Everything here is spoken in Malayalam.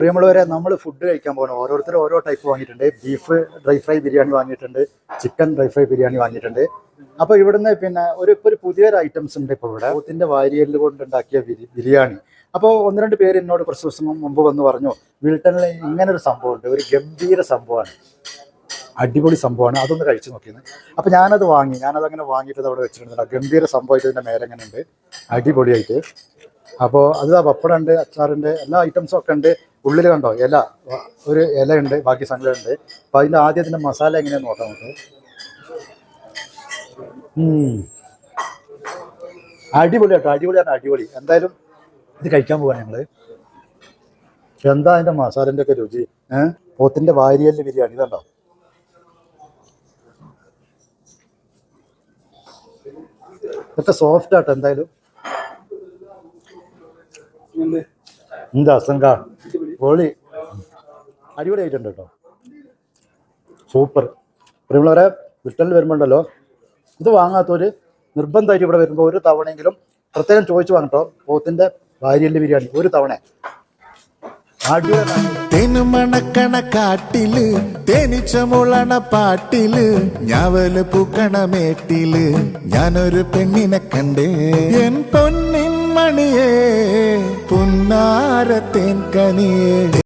പ്രിയമുള്ളവരെ നമ്മൾ ഫുഡ് കഴിക്കാൻ പോകണം ഓരോരുത്തർ ഓരോ ടൈപ്പ് വാങ്ങിയിട്ടുണ്ട്. ബീഫ് ഡ്രൈ ഫ്രൈ ബിരിയാണി വാങ്ങിയിട്ടുണ്ട്. ചിക്കൻ ഡ്രൈ ഫ്രൈ ബിരിയാണി വാങ്ങിയിട്ടുണ്ട്. അപ്പോൾ ഇവിടുന്ന് പിന്നെ ഒരു ഇപ്പോൾ ഒരു പുതിയൊരു ഐറ്റംസ് ഉണ്ട് ഇപ്പോൾ ഇവിടെ. പോത്തിന്റെ വാരിയൽ കൊണ്ടുണ്ടാക്കിയ ബിരി- ബിരിയാണി. അപ്പോൾ ഒന്ന് രണ്ട് പേര് എന്നോട് കുറച്ച് ദിവസം മുമ്പ് വന്ന് പറഞ്ഞു വിൽട്ടണിൽ ഇങ്ങനെ ഒരു സംഭവമുണ്ട്. ഒരു ഗംഭീര സംഭവമാണ്. അടിപൊളി സംഭവമാണ്. അതൊന്ന് കഴിച്ചു നോക്കിയത് അപ്പോൾ ഞാനത് വാങ്ങി. ഞാനത് അങ്ങനെ വാങ്ങിയിട്ട് അവിടെ വെച്ചിട്ടുണ്ട്. ഗംഭീര സംഭവമായിട്ട് ഇതിന്റെ മേലെ എങ്ങനെയുണ്ട് അടിപൊളിയായിട്ട്. അപ്പോൾ അത് ആ പപ്പടം അച്ചാറുണ്ട് എല്ലാ ഐറ്റംസും ഒക്കെ ഉണ്ട്. ഉള്ളിൽ കണ്ടോ? ഇല. ഒരു ഇല ഉണ്ട് ബാക്കി സംഗതിയുണ്ട് അപ്പൊ അതിന്റെ ആദ്യത്തിന്റെ മസാല എങ്ങനെയാന്ന് നോക്കാം നമുക്ക്. അടിപൊളി കേട്ടോ അടിപൊളിയാണ് അടിപൊളി. എന്തായാലും ഇത് കഴിക്കാൻ പോവാണ് ഞങ്ങൾ. എന്താ അതിന്റെ മസാലന്റെ ഒക്കെ രുചി? ഏഹ് പോത്തിന്റെ വാരിയൽ ബിരിയാണി ഇതുണ്ടോ? ഇതൊക്കെ സോഫ്റ്റ് ആട്ടോ എന്തായാലും. എന്താ? അസങ്ക പൊളി. അടിപൊളി ആയിട്ടുണ്ട് കേട്ടോ. സൂപ്പർ. പ്രിയമുള്ളവരെ വിട്ടലിൽ വരുമ്പോണ്ടല്ലോ ഇത് വാങ്ങാത്തൊരു നിർബന്ധമായിട്ട് ഇവിടെ വരുമ്പോൾ ഒരു തവണയെങ്കിലും പ്രത്യേകം ചോദിച്ചു വാങ്ങട്ടോ. പോത്തിന്റെ ഭാര്യയിലെ ബിരിയാണി ഒരു തവണ. തെനുമണക്കണ കാട്ടിൽ തേനിച്ചമുളണ പാട്ടിൽ ഞാവൽ പൂക്കണമേട്ടിൽ ഞാനൊരു പെണ്ണിനെ കണ്ടേ എൻ പൊന്നിൻ മണിയേ പുന്നാരത്തേൻ নিয়ে